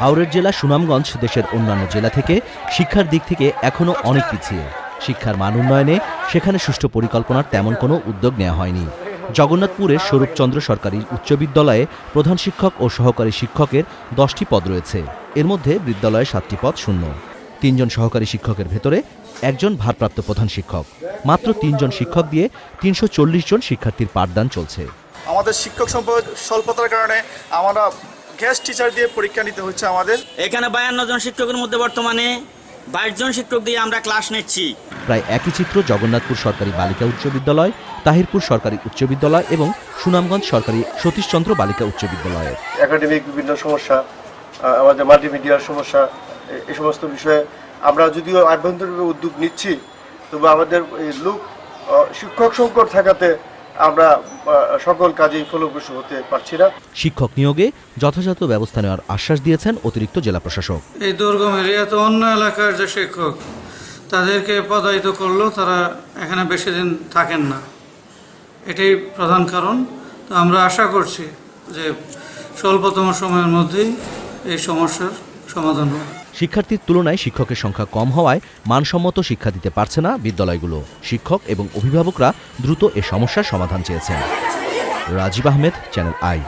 হাওড়ের জেলা সুনামগঞ্জ দেশের অন্যান্য জেলা থেকে শিক্ষার দিক থেকে এখনও অনেক পিছিয়ে। শিক্ষার মান উন্নয়নে সেখানে সুষ্ঠু পরিকল্পনার তেমন কোনো উদ্যোগ নেওয়া হয়নি। জগন্নাথপুরের স্বরূপচন্দ্র সরকারি উচ্চ বিদ্যালয়ে প্রধান শিক্ষক ও সহকারী শিক্ষকের দশটি পদ রয়েছে। এর মধ্যে বিদ্যালয়ে সাতটি পদ শূন্য। তিনজন সহকারী শিক্ষকের ভেতরে একজন ভারপ্রাপ্ত প্রধান শিক্ষক। মাত্র তিনজন শিক্ষক দিয়ে তিনশো চল্লিশ জন শিক্ষার্থীর পাঠদান চলছে। আমাদের শিক্ষক সম্পদ স্বল্পতার কারণে আমরা গেস্ট টিচার দিয়ে পরীক্ষা নিতে হচ্ছে আমাদের। এখানে বায়ান্ন জন শিক্ষকের মধ্যে বর্তমানে বাইশ জন শিক্ষক দিয়ে আমরা ক্লাস নিচ্ছি। প্রায় একই চিত্র জগন্নাথপুর সরকারি বালিকা উচ্চ বিদ্যালয় তাহিরপুর সরকারি উচ্চ বিদ্যালয় এবং সুনামগঞ্জ সরকারি সতীশচন্দ্র বালিকা উচ্চ বিদ্যালয়ের। একাডেমিক বিভিন্ন সমস্যা আমাদের মাল্টিমিডিয়ার সমস্যা এ- এই সমস্ত বিষয়ে আমরা যদিও আভ্যন্তরীণ উদ্যোগ নিচ্ছি তবে আমাদের এই লোক শিক্ষক সংকট থাকাতে আমরা সকল কাজেই ফলপ্রসূ হতে পারছি না। শিক্ষক নিয়োগে যথাযথ ব্যবস্থা নেওয়ার আশ্বাস দিয়েছেন অতিরিক্ত জেলা প্রশাসক। এই দুর্গম এরিয়াতে অন্য এলাকার যে শিক্ষক তাদেরকে পদায়িত করলেও তারা এখানে বেশি দিন থাকেন না। এটাই প্রধান কারণ। তো আমরা আশা করছি যে স্বল্পতম সময়ের মধ্যেই এই সমস্যার সমাধান হবে। শিক্ষার্থীর তুলনায় শিক্ষকের সংখ্যা কম হওয়ায় মানসম্মত শিক্ষা দিতে পারছে না বিদ্যালয়গুলো। শিক্ষক এবং অভিভাবকরা দ্রুত এ সমস্যার সমাধান চেয়েছেন। Rajib Ahmed channel I